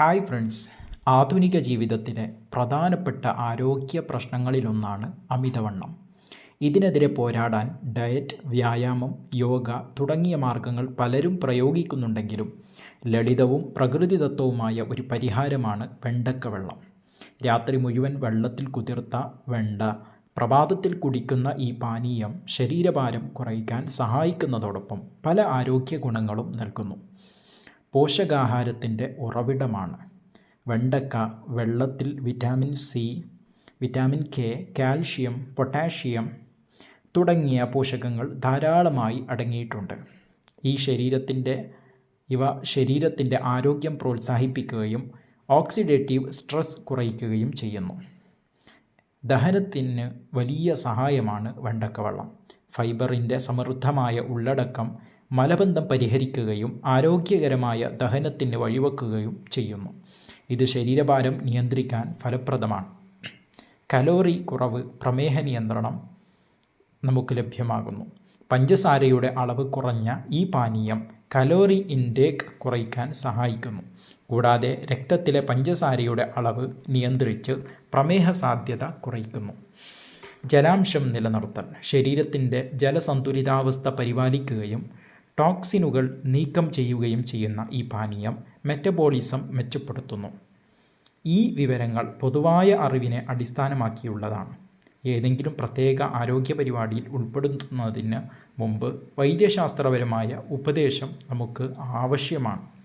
Hi friends ആധുനിക ജീവിതത്തിലെ പ്രധാനപ്പെട്ട ആരോഗ്യ പ്രശ്നങ്ങളിലൊന്നാണ് അമിതവണ്ണം. ഇതിനെതിരെ പോരാടാൻ ഡയറ്റ് വ്യായാമം യോഗ തുടങ്ങിയ മാർഗങ്ങൾ പലരും പ്രയോഗിക്കുന്നുണ്ടെങ്കിലും ലളിതവും പ്രകൃതിദത്തവുമായ ഒരു പരിഹാരമാണ് വെണ്ടക്ക വെള്ളം. രാത്രി മുഴുവൻ വെള്ളത്തിൽ കുതിർത്ത വെണ്ട പ്രഭാതത്തിൽ കുടിക്കുന്ന ഈ പാനീയം ശരീരഭാരം കുറയ്ക്കാൻ സഹായിക്കുന്നതോടൊപ്പം പല ആരോഗ്യ ഗുണങ്ങളും നൽകുന്നു. പോഷകാഹാരത്തിന്റെ ഉറവിടമാണ്. വെണ്ടക്ക വെള്ളത്തിൽ vitamin C vitamin K calcium potassium തുടങ്ങിയ പോഷകങ്ങൾ ധാരാളമായി അടങ്ങിയിട്ടുണ്ട്. ഈ ശരീരത്തിന്റെ ഇവ ശരീരത്തിന്റെ ആരോഗ്യം പ്രോത്സാഹിപ്പിക്കുകയും ഓക്സിഡേറ്റീവ് സ്ട്രെസ് കുറയ്ക്കുകയും ചെയ്യുന്നു. ദഹനത്തിന് വലിയ സഹായമാണ് വെണ്ടക്കവെള്ളം. ഫൈബറിന്റെ സമൃദ്ധമായ ഉള്ളടക്കം മലബന്ധം പരിഹരിക്കുകയും ആരോഗ്യകരമായ ദഹനത്തിന് വഴിവെക്കുകയും ചെയ്യുന്നു. ഇത് ശരീരഭാരം നിയന്ത്രിക്കാൻ ഫലപ്രദമാണ്. കലോറി കുറവ് പ്രമേഹ നിയന്ത്രണം നമുക്ക് ലഭ്യമാകുന്നു. പഞ്ചസാരയുടെ അളവ് കുറഞ്ഞ ഈ പാനീയം കലോറി ഇൻടേക്ക് കുറയ്ക്കാൻ സഹായിക്കുന്നു. കൂടാതെ രക്തത്തിലെ പഞ്ചസാരയുടെ അളവ് നിയന്ത്രിച്ച് പ്രമേഹ സാധ്യത കുറയ്ക്കുന്നു. ജലാംശം നിലനിർത്തൽ. ശരീരത്തിന്റെ ജലസന്തുലിതാവസ്ഥ പരിപാലിക്കുകയും ടോക്സിനുകൾ നീക്കം ചെയ്യുകയും ചെയ്യുന്ന ഈ പാനീയം മെറ്റബോളിസം മെച്ചപ്പെടുത്തുന്നു. ഈ വിവരങ്ങൾ പൊതുവായ അറിവിനെ അടിസ്ഥാനമാക്കിയുള്ളതാണ്. ഏതെങ്കിലും പ്രത്യേക ആരോഗ്യ പരിപാടിയിൽ ഉൾപ്പെടുത്തുന്നതിന് മുമ്പ് വൈദ്യശാസ്ത്രപരമായ ഉപദേശം നമുക്ക് ആവശ്യമാണ്.